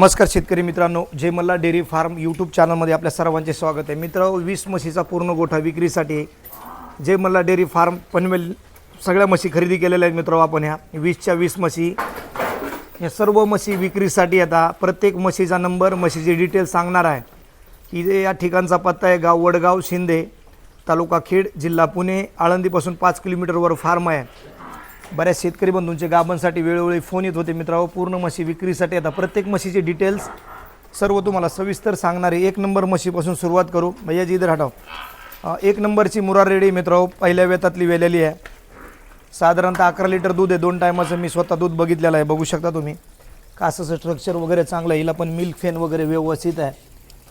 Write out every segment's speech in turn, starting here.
नमस्कार शेतकरी मित्रांनो जे मल्ला डेअरी फार्म यूट्यूब चॅनलमध्ये आपल्या सर्वांचे स्वागत आहे. मित्र वीस म्हशीचा पूर्ण गोठा विक्रीसाठी जे मला मल्ला डेअरी फार्म पनवेल सगळ्या म्हशी खरेदी केलेल्या आहेत मित्र आपण ह्या. वीसच्या वीस म्हशी. या सर्व म्हशी विक्रीसाठी आता प्रत्येक म्हशीचा नंबर म्हशीचे डिटेल सांगणार आहे. की या ठिकाणचा पत्ता आहे गाव वडगाव शिंदे तालुका खेड जिल्हा पुणे आळंदीपासून पाच किलोमीटरवर फार्म आहे. बऱ्याच शेतकरी बंधूंचे गाबांसाठी वेळोवेळी फोन येत होते. मित्रांनो पूर्ण म्हशी विक्रीसाठी आता प्रत्येक म्हशीचे डिटेल्स सर्व तुम्हाला सविस्तर सांगणारे एक नंबर म्हशीपासून सुरुवात करू. भैयाजी इधर हटाव एक नंबरची मुरार रेडी मित्रांनो. पहिल्या वेतातली वेलेली आहे. साधारणतः अकरा लिटर दूध आहे. दोन टायमाचं मी स्वतः दूध बघितलेलं आहे. बघू शकता तुम्ही. कासाचं स्ट्रक्चर वगैरे चांगलं आहे. हिला पण मिल्क फेन वगैरे व्यवस्थित आहे.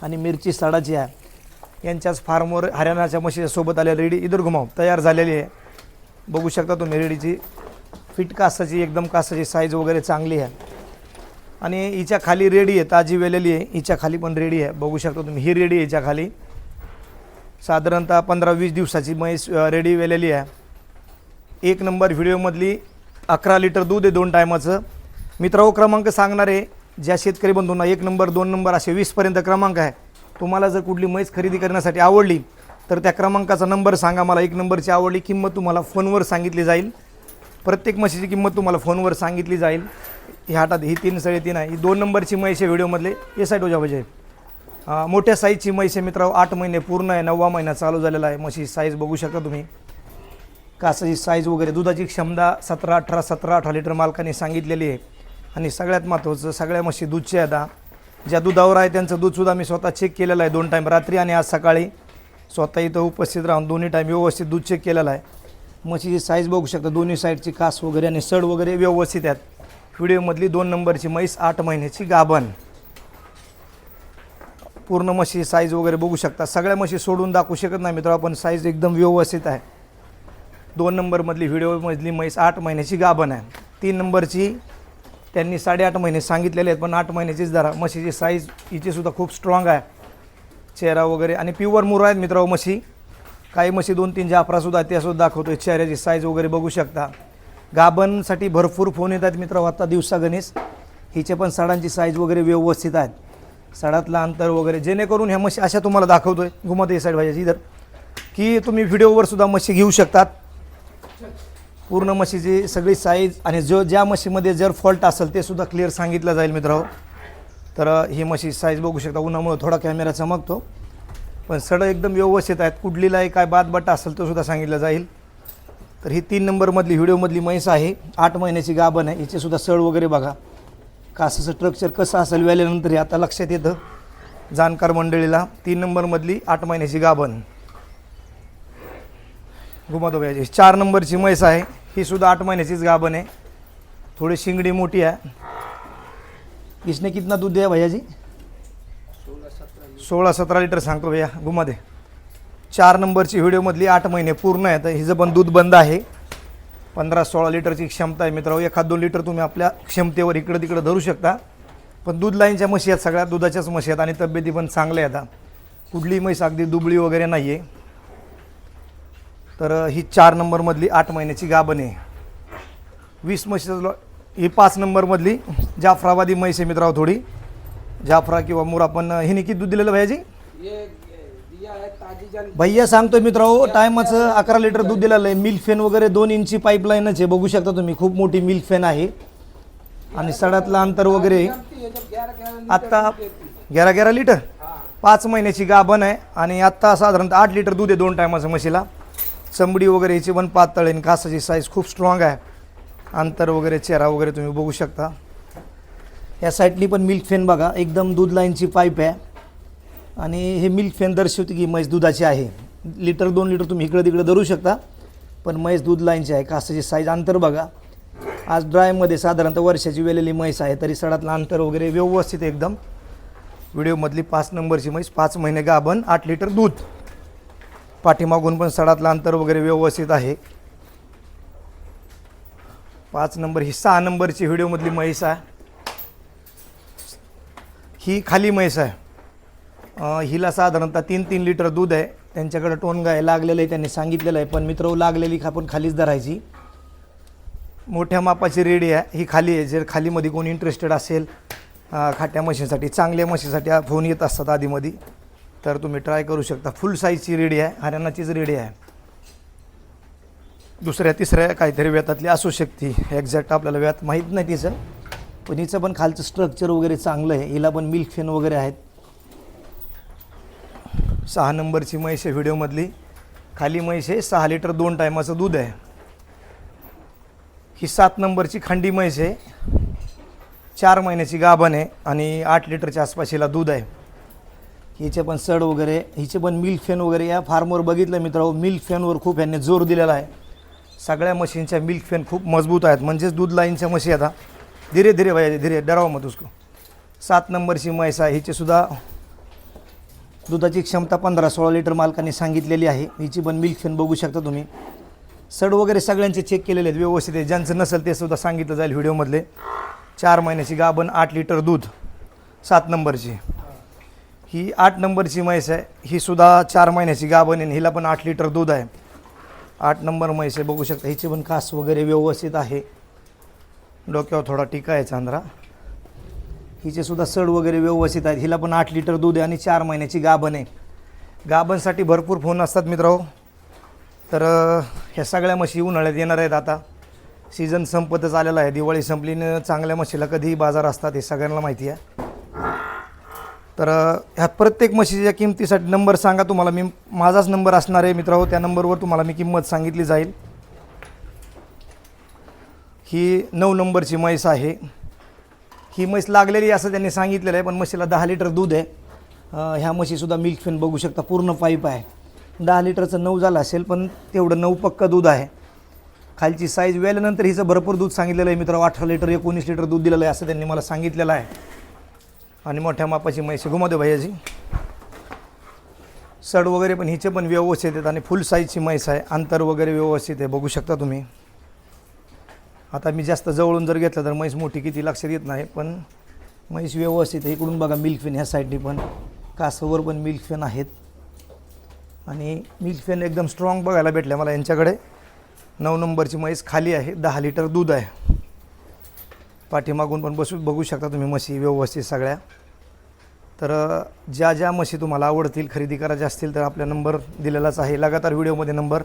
आणि मिरची साडाची आहे. यांच्याच फार्मवर हरियाणाच्या म्हशीच्या सोबत आल्या रेडी इधर घुमाव. तयार झालेली आहे. बघू शकता तुम्ही रेडीची. फिट कासाची एकदम कासाची साईज वगैरे चांगली आहे. आणि हिच्या खाली रेडी आहे ताजी वेलेली आहे. हिच्या खाली पण रेडी आहे. बघू शकता तुम्ही ही रेडी आहे हिच्या खाली. साधारणतः पंधरा वीस दिवसाची म्हैस रेडी वेलेली आहे. एक नंबर व्हिडिओमधली अकरा लिटर दूध आहे दोन टायमाचं मित्रांनो क्रमांक सांगणार आहे ज्या शेतकरी बंधूंना एक नंबर दोन नंबर असे वीसपर्यंत क्रमांक आहे. तुम्हाला जर कुठली म्हैस खरेदी करण्यासाठी आवडली तर त्या क्रमांकाचा नंबर सांगा. मला एक नंबरची आवडली किंमत तुम्हाला फोनवर सांगितली जाईल. प्रत्येक म्हशीची किंमत तुम्हाला फोनवर सांगितली जाईल. ही हातात ही तीन सळे तीन आहे. ही दोन नंबरची म्हैस आहे व्हिडिओमधले. हे साईड होजा पाहिजे मोठ्या साईजची म्हैस आहे मित्रांनो. आठ महिने पूर्ण आहे. नववा महिना चालू झालेला आहे. म्हशी साईज बघू शकता तुम्ही. कासाची साईज वगैरे दुधाची क्षमता सतरा अठरा सतरा अठरा लिटर मालकाने सांगितलेली आहे. आणि सगळ्यात महत्त्वाचं सगळ्या म्हशी दूधचे आहेत ज्या दुधावर आहे त्यांचं दूधसुद्धा मी स्वतः चेक केलेलं आहे. दोन टाईम रात्री आणि आज सकाळी. स्वतः इथं उपस्थित राहून दोन्ही टाईम व्यवस्थित दूध चेक केलेलं आहे. म्हशीची साईज बघू शकता. दोन्ही साईडची कास वगैरे आणि सड वगैरे व्यवस्थित आहेत. व्हिडिओमधली दोन नंबरची म्हैस आठ महिन्याची गाभण. पूर्ण म्हशी साईज वगैरे बघू शकता. सगळ्या म्हशी सोडून दाखवू शकत नाही मित्र आपण साईज एकदम व्यवस्थित आहे. दोन नंबरमधली व्हिडिओमधली म्हैस आठ महिन्याची गाभण आहे. तीन नंबरची त्यांनी साडेआठ महिने सांगितलेले आहेत पण आठ महिन्याचीच धरा. म्हशीची साईज हिची सुद्धा खूप स्ट्रॉंग आहे. चेहरा वगैरे आणि प्युअर मुरं आहेत मित्रांनो म्हशी. काही म्हशी दोन तीन जाफरासुद्धा आहेत त्यासुद्धा दाखवतो चेहऱ्याची साईज वगैरे बघू शकता. गाभणसाठी भरपूर फोन येत आहेत मित्र आता दिवसा गणेश. हिचे पण साडांची साईज वगैरे व्यवस्थित आहेत. साडातलं अंतर वगैरे जेणेकरून ह्या म्हशी अशा तुम्हाला दाखवतोय. घुमत साईड पाहिजे इधर. की तुम्ही व्हिडिओवर सुद्धा म्हशी घेऊ शकतात. पूर्ण म्हशीची सगळी साईज आणि जो ज्या म्हशीमध्ये जर फॉल्ट असेल ते सुद्धा क्लिअर सांगितलं जाईल मित्रांनो. तर ही म्हशी साईज बघू शकता. उन्हामुळे थोडा कॅमेरा चमकतो. पण सडं एकदम व्यवस्थित आहेत. कुठलीलाही काय बाद असेल तो सुद्धा सांगितलं जाईल. तर ही तीन नंबरमधली व्हिडिओमधली म्हैस आहे. आठ महिन्याची गाभण आहे. हिचेसुद्धा सड वगैरे बघा. कासाचं स्ट्रक्चर कसं असेल वेल्यानंतर हे आता लक्षात येतं. जाणकार मंडळीला तीन नंबरमधली आठ महिन्याची गाभण. घुमातो भैयाजी चार नंबरची म्हैस आहे. ही सुद्धा आठ महिन्याचीच गाभण आहे. थोडी शिंगडी मोठी आहे. इसने कितना दूध दिया भैयाजी? सोळा सतरा लिटर सांगतो भैया घुमा दे चार नंबरची व्हिडिओमधली आठ महिने पूर्ण आहे तर हिचं पण दूध बंद आहे. पंधरा सोळा लिटरची क्षमता आहे मित्रांनो. एखाद दोन लिटर तुम्ही आपल्या क्षमतेवर इकडं तिकडं धरू शकता. पण दूध लाईनच्या म्हशी आहेत सगळ्या दुधाच्याच म्हशी आहेत आणि तब्येती पण चांगल्या आहेत. कुठली म्हैस अगदी दुबळी वगैरे नाही आहे तर ही चार नंबरमधली आठ महिन्याची गाभण आहे. वीस म्हशीचं ही पाच नंबरमधली जाफराबादी म्हैस आहे मित्रांनो थोडी. जाफरा किंवा मुरा पण हे हिने किती दूध दिलेलं भैयाजी? भैया सांगतो मित्रांनो टायमाचं अकरा लिटर दूध दिलेलं आहे. मिल्क फॅन वगैरे दोन इंची पाईपलाईनच आहे. बघू शकता तुम्ही खूप मोठी मिल्क फॅन आहे. आणि सडातलं अंतर वगैरे आत्ता ग्यारा ग्यारा लिटर? पाच महिन्याची गाभण आहे. आणि आत्ता साधारणतः आठ लिटर दूध आहे दोन टायमाचं म्हशीला. चंबडी वगैरे याची पण पातळ आहे आणि कासाची साईज खूप स्ट्रॉंग आहे. अंतर वगैरे चेहरा वगैरे तुम्ही बघू शकता. या साईडनी पण मिल्क फेन बघा. एकदम दूध लाईनची पाईप आहे. आणि हे मिल्क फेन दर्शवते की म्हैस दुधाची आहे. लिटर दोन लिटर तुम्ही इकडं तिकडं धरू शकता. पण म्हैस दूध लाईनची आहे. कासाची साईज अंतर बघा. आज ड्रायमध्ये साधारणतः वर्षाची वेलेली म्हैस आहे. तरी सडातलं अंतर वगैरे व्यवस्थित एकदम. व्हिडिओमधली पाच नंबरची म्हैस पाच महिने गाभण आठ लिटर दूध. पाठीमागून पण सडातलं अंतर वगैरे व्यवस्थित आहे. पाच नंबर ही सहा नंबरची व्हिडिओमधली म्हैस आहे. ही खाली म्हैस आहे. हिला साधारणतः तीन तीन लिटर दूध आहे. त्यांच्याकडं टोनगा आहे लागलेलं आहे त्यांनी सांगितलेलं आहे पण मित्र लागलेली आपण खालीच धरायची. मोठ्या मापाची रेडी आहे. ही खाली आहे. जर खालीमध्ये कोणी इंटरेस्टेड असेल खाट्या म्हशीसाठी चांगल्या म्हशीसाठी फोन येत असतात आधीमध्ये तर तुम्ही ट्राय करू शकता. फुल साईजची रेडी आहे. हरियाणाचीच रेडी आहे. दुसऱ्या तिसऱ्या काहीतरी व्यातातली असू शकते. एक्झॅक्ट आपल्याला व्यात माहीत नाही तिचं. पण हिचं पण खालचं स्ट्रक्चर वगैरे चांगलं आहे. हिला पण मिल्क फेन वगैरे आहेत. सहा नंबरची म्हैस आहे व्हिडिओमधली खाली म्हैस आहे सहा लिटर दोन टायमाचं दूध आहे. ही सात नंबरची खांडी म्हैस आहे. चार महिन्याची गाभण आहे आणि आठ लिटरच्या आसपास हिला दूध आहे. हिचे पण सड वगैरे हिचे पण मिल्क फॅन वगैरे या फार्मवर बघितलं मित्रांनो मिल्क फॅनवर खूप यांनी जोर दिलेला आहे. सगळ्या मशीनच्या मिल्क फॅन खूप मजबूत आहेत. म्हणजेच दूध लाईनच्या म्हशी आता धीरे धीरे भैया धीरे डराव मत उसको। सात नंबरची म्हैस आहे हिचीसुद्धा दुधाची क्षमता पंधरा सोळा लिटर मालकांनी सांगितलेली आहे. हिची पण मिल्क फॅन बघू शकता तुम्ही. सड वगैरे सगळ्यांचे चेक केलेले आहेत व्यवस्थित आहे. ज्यांचं नसेल ते सुद्धा सांगितलं जाईल व्हिडिओमधले चार महिन्याची गाभण आठ लिटर दूध. सात नंबरची ही आठ नंबरची म्हैस आहे. ही सुद्धा चार महिन्याची गाभण आहे आणि हिला पण आठ लिटर दूध आहे. आठ नंबर म्हैस आहे बघू शकता. हिची पण कास वगैरे व्यवस्थित आहे. डोक्यावर थोडा टिका आहे चांद्रा. हिचे सुद्धा सड वगैरे व्यवस्थित आहेत. हिला पण आठ लिटर दूध आहे आणि चार महिन्याची गाभण आहे. गाभणसाठी भरपूर फोन असतात मित्रांनो. तर ह्या सगळ्या म्हशी उन्हाळ्यात येणार आहेत आता. सीझन संपतच आलेला आहे. दिवाळी संपली न चांगल्या म्हशीला कधीही बाजार असतात हे सगळ्यांना माहिती आहे. तर ह्या प्रत्येक म्हशीच्या किमतीसाठी नंबर सांगा तुम्हाला. मी माझाच नंबर असणार आहे मित्रांनो. त्या नंबरवर तुम्हाला मी किंमत सांगितली जाईल. ही नऊ नंबरची म्हैस आहे. ही म्हैस लागलेली असं त्यांनी सांगितलेलं आहे पण म्हशीला दहा लिटर दूध आहे. ह्या म्हशीसुद्धा मिल्क फेन बघू शकता पूर्ण पाईप आहे. दहा लिटरचं नऊ झालं असेल पण तेवढं नऊ पक्क दूध आहे. खालची साईज वेल्यानंतर हिचं भरपूर दूध सांगितलेलं आहे मित्र अठरा लिटर एकोणीस लिटर दूध दिलेलं आहे असं त्यांनी मला सांगितलेलं आहे. आणि मोठ्या मापाची म्हैस आहे. दे भैयाजी सड वगैरे पण हिचे पण व्यवस्थित आहेत आणि फुल साईजची म्हैस आहे अंतर वगैरे व्यवस्थित आहे बघू शकता तुम्ही. आता मी जास्त जवळून जर घेतलं तर म्हैस मोठी किती लक्षात येत नाही पण म्हैस व्यवस्थित आहे. इकडून बघा मिल्क फेन ह्या साईडने पण. कासवर पण मिल्क फेन आहेत. आणि मिल्क फेन एकदम स्ट्रॉंग बघायला भेटल्या मला यांच्याकडे. नऊ नंबरची म्हैस खाली आहे. दहा लिटर दूध आहे. पाठीमागून पण बसू बघू शकता तुम्ही म्हशी व्यवस्थित सगळ्या. तर ज्या ज्या म्हशी तुम्हाला आवडतील खरेदी करायच्या असतील तर आपला नंबर दिलेलाच आहे. लगातार व्हिडिओमध्ये नंबर.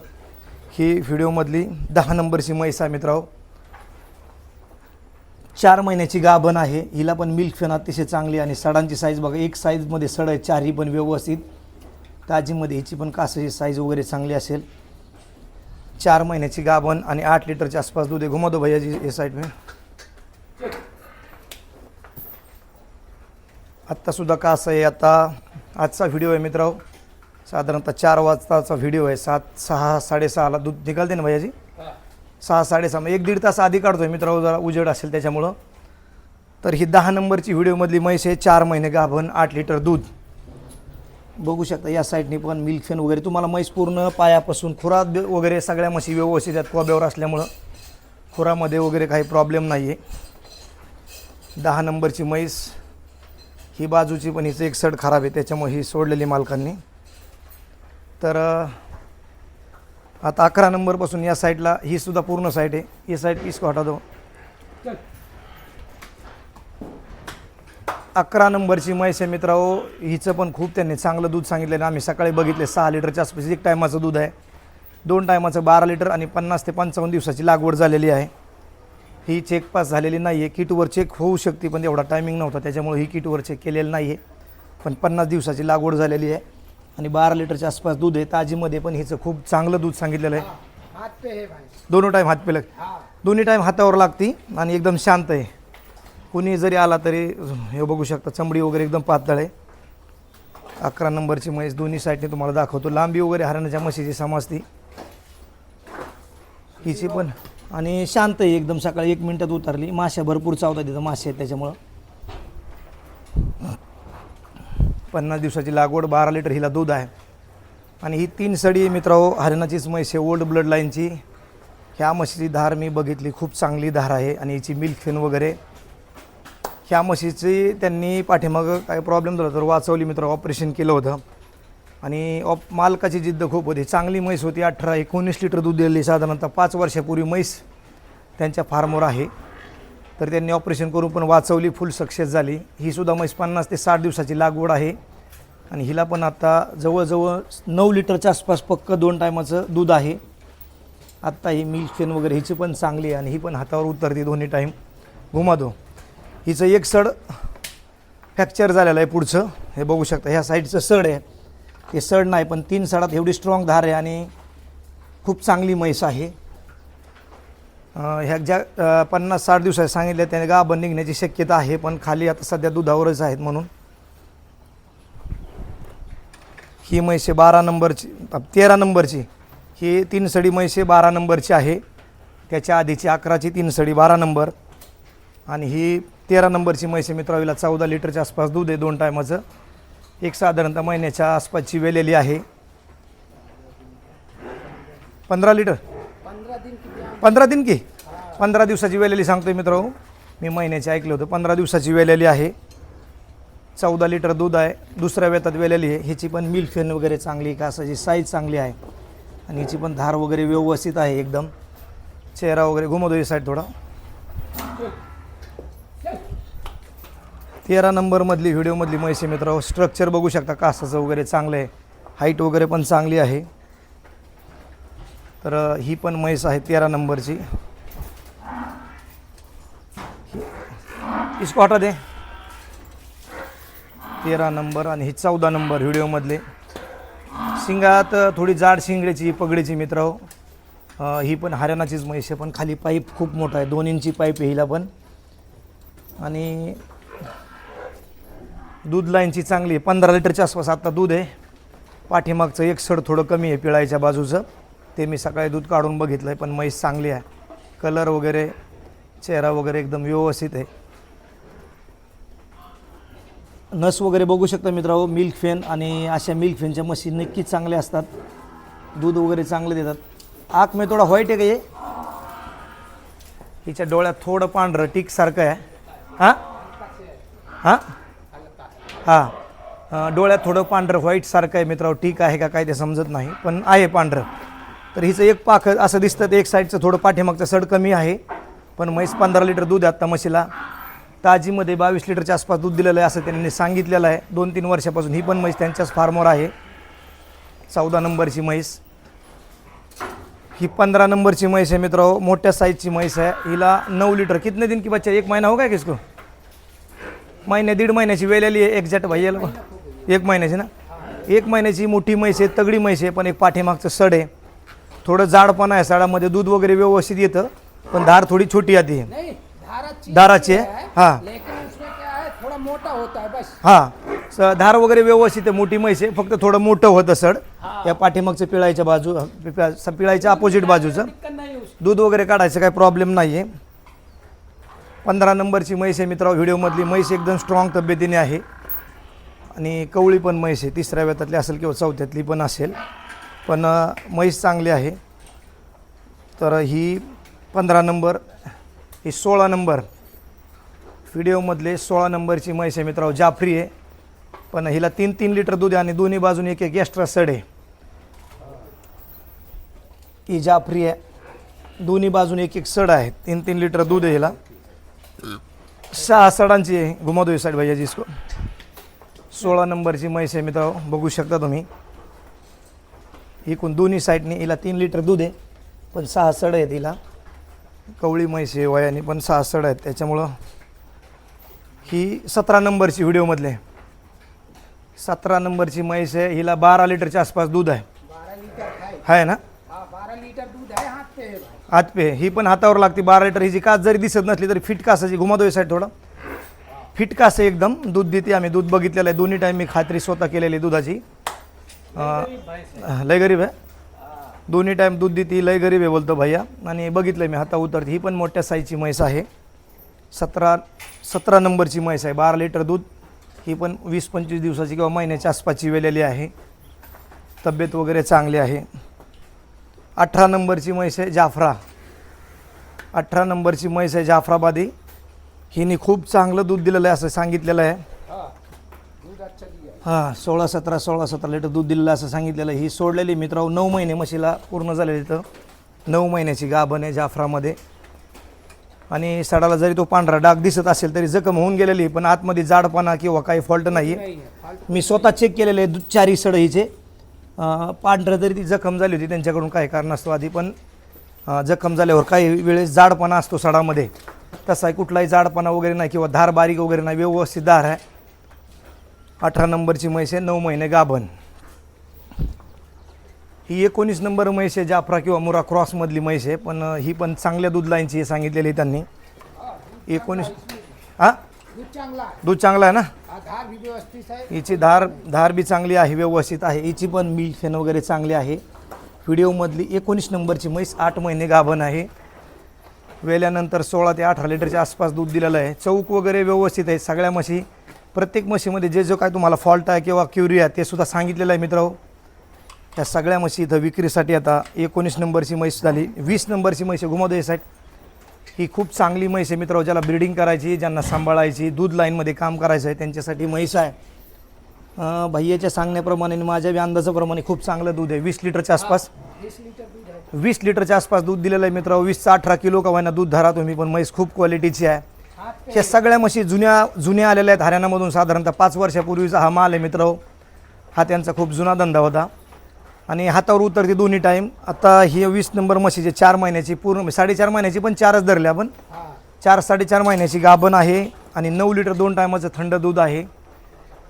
ही व्हिडिओमधली दहा नंबरची म्हैस आहे मित्रांनो. चार महिन्याची गाभण आहे. हिला पण मिल्क फेन अतिशय चांगली आणि सडांची साईज बघा एक साईजमध्ये सड आहे चारही पण व्यवस्थित. ताजीमध्ये हिची पण कासाची साईज वगैरे चांगली असेल. चार महिन्याची गाभण आणि आठ लिटरच्या आसपास दूध आहे. घुमवतो भैयाजी हे साईड में. आत्तासुद्धा कास आहे. आता आजचा व्हिडिओ आहे मित्रांनो. साधारणतः चार वाजताचा व्हिडिओ आहे. सात सहा साडेसहाला दूध निघालते ना भैयाजी सहा साडेसहा म्हणजे एक दीड तास आधी काढतोय मित्रांनो जरा उजेड असेल त्याच्यामुळं. तर ही दहा नंबरची व्हिडिओमधली म्हैस आहे चार महिने गाभण आठ लिटर दूध. बघू शकता या साईडने पण मिल्क फेन वगैरे. तुम्हाला म्हैस पूर्ण पायापासून खुरात वगैरे सगळ्या म्हशी व्यवस्थित आहेत कोब्यावर असल्यामुळं. खुरामध्ये वगैरे काही प्रॉब्लेम नाही आहे दहा नंबरची म्हैस ही बाजूची पण हिचं एक सड खराब आहे त्याच्यामुळे ही सोडलेली मालकांनी. तर आता अकरा नंबरपासून या साईडला ही सुद्धा पूर्ण साईड आहे. ही साईड इसको हटा दो अकरा नंबरची मैसे मित्राओ हिचं पण खूप त्यांनी चांगलं दूध सांगितलं आम्ही सकाळी बघितले सहा लिटरच्या आसपास एक टायमाचं दूध आहे. दोन टायमाचं बारा लिटर आणि पन्नास ते पंचावन्न दिवसाची लागवड झालेली आहे. ही चेक पास झालेली नाही आहे किटवर चेक होऊ शकते पण एवढा टायमिंग नव्हता त्याच्यामुळे ही किटवर चेक केलेलं नाही आहे पण पन्नास दिवसाची लागवड झालेली आहे. आणि बारा लिटरच्या आसपास दूध आहे. ताजीमध्ये पण हिचं खूप चांगलं दूध सांगितलेलं आहे. हाथ पे भाई दोन्ही टाईम हात पेलक दोन्ही टाईम हातावर लागती आणि एकदम शांत आहे. कुणी जरी आला तरी हे बघू शकता चमडी वगैरे एकदम पातळ आहे. अकरा नंबरची म्हैस दोन्ही साईडने तुम्हाला दाखवतो. लांबी वगैरे हरणाच्या म्हशीची समजती हिची पण. आणि शांत आहे एकदम सकाळी एक मिनटात उतरली. माश्या भरपूर चावतात तिथं मासे आहेत त्याच्यामुळं. पन्नास दिवसाची लागवड बारा लिटर हिला दूध आहे. आणि ही तीन सडी मित्रांनो हरिणाचीच म्हैस आहे ओल्ड ब्लड लाईनची. ह्या म्हशीची धार मी बघितली खूप चांगली धार आहे आणि हिची मिल्क फेन वगैरे. ह्या म्हशीची त्यांनी पाठीमागं काय प्रॉब्लेम झाला तर वाचवली मित्र ऑपरेशन केलं होतं. आणि ऑप मालकाची जिद्द खूप होती. चांगली म्हैस होती अठरा एकोणीस लिटर दूध दिलेली साधारणतः पाच वर्षापूर्वी म्हैस त्यांच्या फार्मवर आहे. तर त्यांनी ऑपरेशन करून पण वाचवली फुल सक्सेस झाली. ही सुद्धा म्हैस पन्नास ते साठ दिवसाची लागवड आहे. आणि हिला पण आता जवळजवळ नऊ लिटरच्या आसपास पक्क दोन टायमाचं दूध आहे. आत्ता ही मिल्क फेन वगैरे हिची पण चांगली आहे आणि ही पण हातावर उतरते दोन्ही टाईम. घुमा दो हिचं एक सड फ्रॅक्चर झालेलं आहे पुढचं. हे बघू शकता ह्या साईडचं सड आहे. ते सड नाही पण तीन सडात एवढी स्ट्रॉंग धार आहे आणि खूप चांगली म्हैस आहे. ह्या ज्या पन्नास साठ दिवसात सांगितल्या त्याने गाभण निघण्याची शक्यता आहे पण खाली आता सध्या दुधावरच आहेत म्हणून. ही म्हैसे बारा नंबरची तेरा नंबरची. ही तीन सडी म्हैसे बारा नंबरची आहे. त्याच्या आधीची अकराची तीन सडी बारा नंबर. आणि ही तेरा नंबरची म्हैसे मित्रावीला चौदा लिटरच्या आसपास दूध आहे दोन टायमाचं. एक साधारणतः महिन्याच्या आसपासची वेलेली आहे. पंधरा लिटर? पंधरा दिन पंधरा दिन की? पंधरा दिवसाची वेलेली सांगतोय मित्र मी महिन्याची ऐकलं होतं. पंधरा दिवसाची वेलेली आहे. चौदा लिटर दूध आहे. दुसऱ्या वेतात वेलेली आहे. ह्याची पण मिल्क फेन वगैरे चांगली का? असाची साईज चांगली आहे. आणि ह्याची पण धार वगैरे व्यवस्थित आहे एकदम. चेहरा वगैरे घुमवतो ही साईड थोडा. तेरा नंबरमधली व्हिडिओमधली म्हैसे मित्र स्ट्रक्चर बघू शकता कासाचं वगैरे चांगलं आहे. हाईट वगैरे पण चांगली आहे. तर ही पण म्हैस आहे तेरा नंबरची. इसको हटा दे. तेरा नंबर आणि ही चौदा नंबर व्हिडिओमधले. शिंगात थोडी जाड शिंगड्याची पगडीची मित्र हो. ही पण हरियाणाचीच म्हैस आहे पण खाली पाईप खूप मोठा आहे दोन इंची पाईप आहे हिला पण. आणि दूध लाईनची चांगली आहे पंधरा लिटरच्या आसपास आत्ता दूध आहे. पाठीमागचं एक सड थोडं कमी आहे पिळायच्या बाजूचं. ते मी सकाळी दूध काढून बघितलं आहे पण म्हैस चांगली आहे. कलर वगैरे चेहरा वगैरे एकदम व्यवस्थित आहे. नस वगैरे बघू शकता मित्रांनो मिल्क फेन आणि अशा मिल्क फेनच्या म्हशी नक्कीच चांगल्या असतात. दूध वगैरे चांगले देतात. आक में थोडा व्हाईट आहे का हे? हिच्या डोळ्यात थोडं पांढरं टीकसारखं आहे. हां? हां? हां. डोळ्यात थोडं पांढरं व्हाईटसारखं आहे मित्रांनो टीक आहे का काय ते समजत नाही पण आहे पांढरं. तर हिचं एक पाख असं दिसतं ते एक साईडचं थोडं पाठीमागचं सड कमी आहे. पण म्हैस पंधरा लिटर दूध आत्ता म्हशीला. ताजीमध्ये बावीस लिटरच्या आसपास दूध दिलेलं आहे असं त्यांनी सांगितलेलं आहे. दोन तीन वर्षापासून ही पण म्हैस त्यांच्याच फार्मवर आहे. चौदा नंबरची म्हैस. ही पंधरा नंबरची म्हैस आहे मित्र मोठ्या साईजची म्हैस आहे. हिला नऊ लिटर कितने दिन की बच्चा? एक महिना हो काय किसको? महिने दीड महिन्याची वेळ आली आहे एक्झॅक्ट भाई एक महिन्याची ना? एक महिन्याची मोठी म्हैस आहे तगडी म्हैस आहे पण एक पाठीमागचं सड आहे. थोडं जाडपणा आहे सडामध्ये दूध वगैरे व्यवस्थित येतं पण धार थोडी छोटी आती है नहीं धारा चीज धाराची है, आहे थोड़ा मोटा होता है बस. हां. धार वगैरे व्यवस्थित आहे मोठी म्हैस आहे फक्त थोडं मोठं होतं सड. या पाठीमागचं पिळायच्या बाजू पिळा- पिळायच्या अपोजिट बाजूचं. दूध वगैरे काढायचं काही प्रॉब्लेम नाही आहे पंधरा नंबरची म्हैस आहे मित्र व्हिडिओमधली म्हैस एकदम स्ट्रॉंग तब्येतीने आहे. आणि कवळी पण म्हैस आहे तिसऱ्या वेतातली असेल किंवा चौथ्यातली पण असेल. पण म्हैस चांगली आहे. तर ही पंधरा नंबर ही सोळा नंबर. व्हिडिओमधले सोळा नंबरची म्हैस आहे मित्रांनो जाफरी आहे. पण हिला तीन तीन लिटर दूध आहे आणि दोन्ही बाजून एक एक एक्स्ट्रा सड आहे. ही जाफरी आहे. दोन्ही बाजून एक एक सड आहे. तीन तीन लिटर दूध आहे हिला. सहा सडांची आहे. घुमा साईड भाई जिसको सोळा नंबरची म्हैस आहे मित्र बघू शकता तुम्ही. एकूण दोन्ही साईडने हिला तीन लिटर दूध आहे पण सहा सड आहेत हिला. कवळी म्हैस आहे वयाने पण सहा सड आहेत. त्याच्यामुळं ही सतरा नंबरची व्हिडिओमधले सतरा नंबरची म्हैस आहे हिला बारा लिटरच्या आसपास दूध आहे. आहे? ना? हात पे ही पण हातावर लागते बारा लिटर. हिची कास जरी दिसत नसली तरी फिट कासाची घुमातो साईड थोडं. फिट कास आहे एकदम. दूध देते आम्ही. दूध बघितलेलं आहे. दोन्ही टाईम मी खात्री स्वतः केलेली दुधाची. लय गरीब आहे. दोन्ही टाईम दूध देते लय गरीब आहे बोलतो भैया. आणि बघितलं मी हाता उतरते. ही पण मोठ्या साईजची म्हैस आहे. सतरा सतरा नंबरची म्हैस आहे. बारा लिटर दूध. ही पण वीस पंचवीस दिवसाची किंवा महिन्याच्या आसपासची वेलेली आहे. तब्येत वगैरे चांगली आहे. अठरा नंबरची म्हैस आहे जाफरा. अठरा नंबरची म्हैस आहे जाफराबादी. हिने खूप चांगलं दूध दिलेलं आहे असं सांगितलेलं आहे. हां सोळा सतरा सोळा सतरा लिटर दूध दिलेलं असं सांगितलेलं ही सोडलेली मित्रांनो नऊ महिने म्हशीला पूर्ण झालेली तर नऊ महिन्याची गाभण आहे जाफरामध्ये. आणि सडाला जरी तो पांढरा डाग दिसत असेल तरी जखम होऊन गेलेली पण आतमध्ये जाडपणा किंवा काही फॉल्ट नाही मी स्वतः चेक केलेले आहे चारही सड हिचे. पांढरं जरी ती जखम झाली होती त्यांच्याकडून काही कारणास्तव आधी पण जखम झाल्यावर काही वेळेस जाडपणा असतो सडामध्ये. तसा आहे कुठलाही जाडपणा वगैरे नाही किंवा धार बारीक वगैरे नाही व्यवस्थित धार आहे. अठरा नंबरची म्हैस आहे नऊ महिने गाभण. ही एकोणीस नंबर म्हैस आहे जाफरा किंवा मुरा क्रॉसमधली म्हैस आहे पण ही पण चांगल्या दूध लाईनची आहे सांगितलेली आहे त्यांनी. एकोणीस हां? दूध चांगला है दूध चांगला आहे ना? है हिची धार धार बी चांगली आहे व्यवस्थित आहे. हिची पण मिल्क फेन वगैरे चांगली आहे. व्हिडिओमधली एकोणीस नंबरची म्हैस आठ महिने गाभण आहे. वेल्यानंतर सोळा ते अठरा लिटरच्या आसपास दूध दिलेलं आहे. चौक वगैरे व्यवस्थित आहे सगळ्या म्हशी प्रत्येक म्हशीमध्ये जे जो काय तुम्हाला फॉल्ट आहे किंवा क्युरी आहे ते सुद्धा सांगितलेलं आहे मित्र त्या सगळ्या म्हशी इथं विक्रीसाठी आता एकोणीस नंबरची म्हैस झाली. वीस नंबरची म्हैस घुमवदे साईड ही खूप चांगली म्हैस आहे मित्र ज्याला ब्रिडिंग करायची ज्यांना सांभाळायची दूध लाईनमध्ये काम करायचं आहे त्यांच्यासाठी म्हैस आहे. भैयाच्या सांगण्याप्रमाणे आणि माझ्या बी अंदाजाप्रमाणे खूप चांगलं दूध आहे. वीस लिटरच्या आसपास. वीस लिटरच्या आसपास दूध दिलेलं आहे मित्र वीसचा अठरा किलो का व्हायना दूध धरा तुम्ही पण म्हैस खूप क्वालिटीची आहे. हे सगळ्या म्हशी जुन्या जुन्या आलेल्या आहेत. हरियाणामधून साधारणतः पाच वर्षापूर्वीचा हा माल आहे मित्र. हा त्यांचा खूप जुना धंदा होता. आणि हातावर उतरते दोन्ही टाईम आता ही वीस नंबर म्हशीचे चार महिन्याची पूर्ण म्हणजे साडेचार महिन्याची पण चारच धरले आपण. चार साडेचार महिन्याची गाभण आहे आणि नऊ लिटर दोन टायमाचं थंड दूध आहे.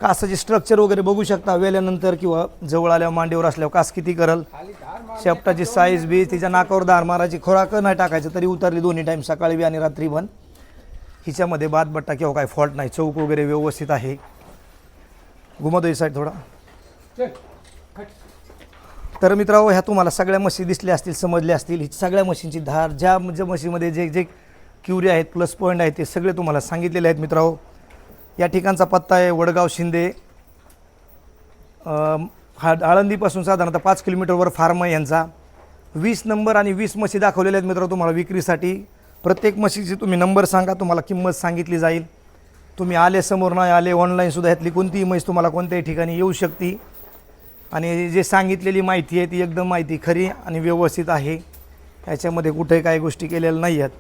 कासाचे स्ट्रक्चर वगैरे बघू शकता. वेल्यानंतर किंवा जवळ आल्यावर मांडीवर असल्यावर कास किती करल? शेपटाची साईज बी तिच्या नाकावर दार मारायची खोराक नाही टाकायचं तरी उतरली दोन्ही टाईम सकाळी बी आणि रात्री पण. हिच्यामध्ये बादबट्टा किंवा काय फॉल्ट नाही. चौक वगैरे व्यवस्थित आहे. घुमदोई साईड थोडा. तर मित्रांनो ह्या तुम्हाला सगळ्या म्हशी दिसल्या असतील समजल्या असतील. ही सगळ्या म्हशींची धार ज्या ज्या म्हशीमध्ये जे जे क्युरी आहेत प्लस पॉईंट आहेत ते सगळे तुम्हाला सांगितलेले आहेत मित्रांनो. या ठिकाणचा पत्ता आहे वडगाव शिंदे. हा आळंदीपासून साधारणतः पाच किलोमीटरवर फार्म आहे यांचा. वीस नंबर आणि वीस मशी दाखवलेल्या आहेत मित्रांनो तुम्हाला विक्रीसाठी. प्रत्येक म्हशीची तुम्ही नंबर सांगा तुम्हाला किंमत सांगितली जाईल. तुम्ही आले समोर नाही आले ऑनलाईनसुद्धा ह्यातली कोणतीही म्हैस तुम्हाला कोणत्याही ठिकाणी येऊ शकते. आणि जे सांगितलेली माहिती आहे ती एकदम माहिती खरी आणि व्यवस्थित आहे. याच्यामध्ये कुठे काही गोष्टी केलेल्या नाही आहेत.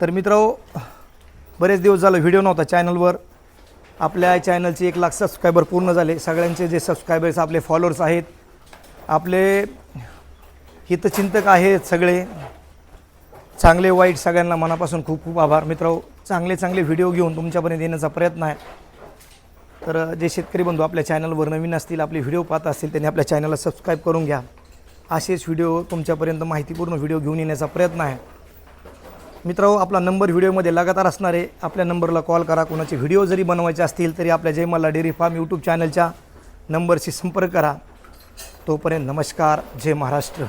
तर मित्रांनो बरेच दिवस झालं व्हिडिओ नव्हता चॅनलवर. आपल्या चॅनलचे एक लाख सबस्क्रायबर पूर्ण झाले. सगळ्यांचे जे सबस्क्रायबर्स आपले फॉलोअर्स आहेत आपले हितचिंतक आहेत सगळे. चांगले वाईट सगळ्यांना मनापासून खूप खूप आभार. मित्र चांगले चांगले व्हिडिओ घेऊन तुमच्यापर्यंत येण्याचा प्रयत्न आहे. तर जे शेतकरी बंधू आपल्या चॅनलवर नवीन असतील आपले व्हिडिओ पाहत असतील त्यांनी आपल्या चॅनलला सबस्क्राईब करून घ्या. असेच व्हिडिओ तुमच्यापर्यंत माहितीपूर्ण व्हिडिओ घेऊन येण्याचा प्रयत्न आहे. मित्रांनो आपला नंबर व्हिडिओमध्ये लगातार असणार आहे. आपल्या नंबरला कॉल करा. कोणाचे व्हिडिओ जरी बनवायचे असतील तरी आपल्या जय डेअरी फार्म यूट्यूब चॅनलच्या नंबरशी संपर्क करा. तोपर्यंत नमस्कार. जय महाराष्ट्र.